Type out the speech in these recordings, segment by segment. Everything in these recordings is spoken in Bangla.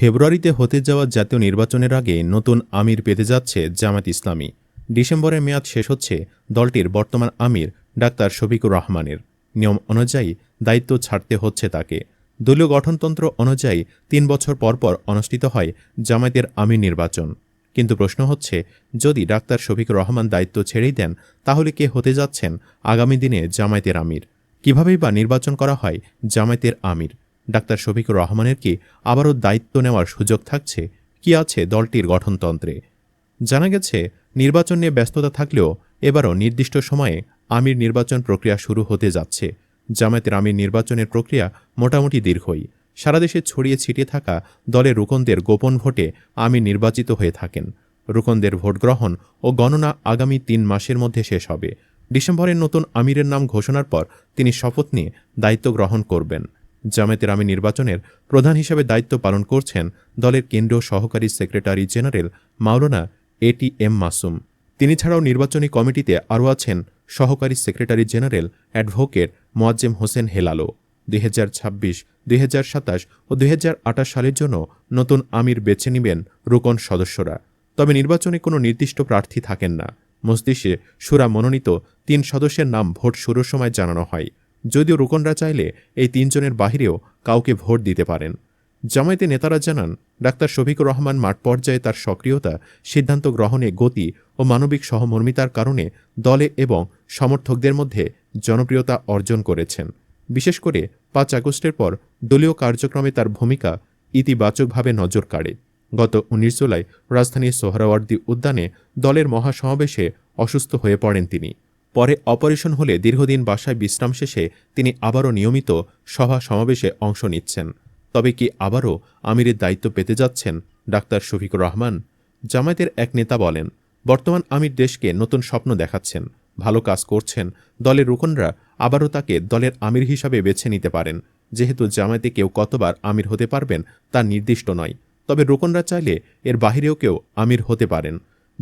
ফেব্রুয়ারিতে হতে যাওয়া জাতীয় নির্বাচনের আগে নতুন আমির পেতে যাচ্ছে জামাত ইসলামী। ডিসেম্বরের মেয়াদ শেষ হচ্ছে দলটির বর্তমান আমির ডাক্তার শফিকুর রহমানের। নিয়ম অনুযায়ী দায়িত্ব ছাড়তে হচ্ছে তাকে। দলীয় গঠনতন্ত্র অনুযায়ী তিন বছর পরপর অনুষ্ঠিত হয় জামায়াতের আমির নির্বাচন। কিন্তু প্রশ্ন হচ্ছে, যদি ডাক্তার শফিকুর রহমান দায়িত্ব ছেড়েই দেন, তাহলে কে হতে যাচ্ছেন আগামী দিনে জামায়াতের আমির? কিভাবেই বা নির্বাচন করা হয় জামায়াতের আমির? ডাক্তার শফিকুর রহমানের কি আবারও দায়িত্ব নেওয়ার সুযোগ থাকছে? কি আছে দলটির গঠনতন্ত্রে? জানা গেছে, নির্বাচন নিয়ে ব্যস্ততা থাকলেও এবারও নির্দিষ্ট সময়ে আমির নির্বাচন প্রক্রিয়া শুরু হতে যাচ্ছে। জামায়াতের আমির নির্বাচনের প্রক্রিয়া মোটামুটি দীর্ঘই। সারা দেশে ছড়িয়ে ছিটিয়ে থাকা দলের রুকনদের গোপন ভোটে আমির নির্বাচিত হয়ে থাকেন। রুকনদের ভোট গ্রহণ ও গণনা আগামী তিন মাসের মধ্যে শেষ হবে। ডিসেম্বরের নতুন আমিরের নাম ঘোষণার পর তিনি শপথ নিয়ে দায়িত্ব গ্রহণ করবেন। জামায়াতের আমির নির্বাচনের প্রধান হিসেবে দায়িত্ব পালন করছেন দলের কেন্দ্রীয় সহকারী সেক্রেটারি জেনারেল মাওলানা এটি এম মাসুম। তিনি ছাড়াও নির্বাচনী কমিটিতে আরও আছেন সহকারী secretary general advocate Moazzem Hossain হেলালো দুই হাজার ছাব্বিশ, দুই হাজার সাতাশ ও দুই হাজার আঠাশ সালের জন্য নতুন আমির বেছে নেবেন রোকন সদস্যরা। তবে নির্বাচনে কোনো নির্দিষ্ট প্রার্থী থাকেন না। মস্তিষ্কে সুরা মনোনীত তিন সদস্যের নাম ভোট শুরুর সময় জানানো হয়। যদিও রুকনরা চাইলে এই তিনজনের বাহিরেও কাউকে ভোট দিতে পারেন। জামায়াতে নেতারা জানান, ডাক্তার শফিকুর রহমান মাঠ পর্যায়ে তার সক্রিয়তা, সিদ্ধান্ত গ্রহণে গতি ও মানবিক সহমর্মিতার কারণে দলে এবং সমর্থকদের মধ্যে জনপ্রিয়তা অর্জন করেছেন। বিশেষ করে পাঁচ আগস্টের পর দলীয় কার্যক্রমে তার ভূমিকা ইতিবাচকভাবে নজর কাড়ে। গত উনিশ জুলাই রাজধানীর সোহরাওয়ার্দী উদ্যানে দলের মহাসমাবেশে অসুস্থ হয়ে পড়েন তিনি। পরে অপারেশন হলে দীর্ঘদিন বাসায় বিশ্রাম শেষে তিনি আবারও নিয়মিত সভা সমাবেশে অংশ নিচ্ছেন। তবে কি আবারও আমিরের দায়িত্ব পেতে যাচ্ছেন ডাক্তার শফিকুর রহমান? জামায়াতের এক নেতা বলেন, বর্তমান আমির দেশকে নতুন স্বপ্ন দেখাচ্ছেন। ভালো কাজ করছেন। দলের রুকনরা আবারও তাকে দলের আমির হিসাবে বেছে নিতে পারেন। যেহেতু জামায়াতে কেউ কতবার আমির হতে পারবেন তা নির্দিষ্ট নয়। তবে রোকনরা চাইলে এর বাহিরেও কেউ আমির হতে পারেন।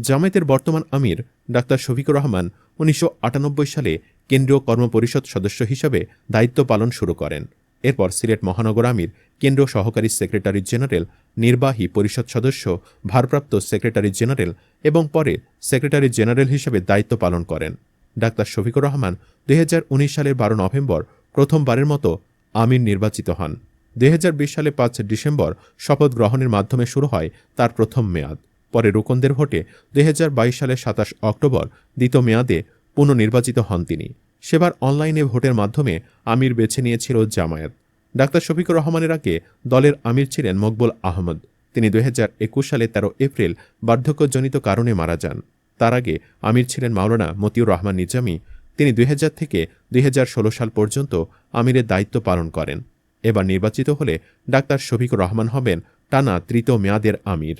জামায়াতের বর্তমান আমির ডাক্তার শফিকুর রহমান উনিশশো আটানব্বই সালে কেন্দ্রীয় কর্মপরিষদ সদস্য হিসেবে দায়িত্ব পালন শুরু করেন। এরপর সিলেট মহানগর আমির, কেন্দ্রীয় সহকারী সেক্রেটারি জেনারেল, নির্বাহী পরিষদ সদস্য, ভারপ্রাপ্ত সেক্রেটারি জেনারেল এবং পরে সেক্রেটারি জেনারেল হিসেবে দায়িত্ব পালন করেন। ডাক্তার শফিকুর রহমান দুই সালের বারো নভেম্বর প্রথমবারের মতো আমির নির্বাচিত হন। দুই হাজার বিশ সালে পাঁচ ডিসেম্বর শপথ গ্রহণের মাধ্যমে শুরু হয় তার প্রথম মেয়াদ। পরে রুকনদের ভোটে দুই সালের সাতাশ অক্টোবর দ্বিতীয় মেয়াদে পুনর্নির্বাচিত হন তিনি। সেবার অনলাইনে ভোটের মাধ্যমে আমির বেছে নিয়েছিল জামায়াত। ডাক্তার শফিকুর রহমানের আগে দলের আমির ছিলেন মকবুল আহমদ। তিনি দুই হাজার একুশ সালে তেরো এপ্রিল বার্ধক্যজনিত কারণে মারা যান। তার আগে আমির ছিলেন মাওলানা মতিউর রহমান নিজামী। তিনি দুই হাজার থেকে দুই হাজার ষোলো সাল পর্যন্ত আমিরের দায়িত্ব পালন করেন। এবার নির্বাচিত হলে ডাক্তার শফিকুর রহমান হবেন টানা তৃতীয় মেয়াদের আমির।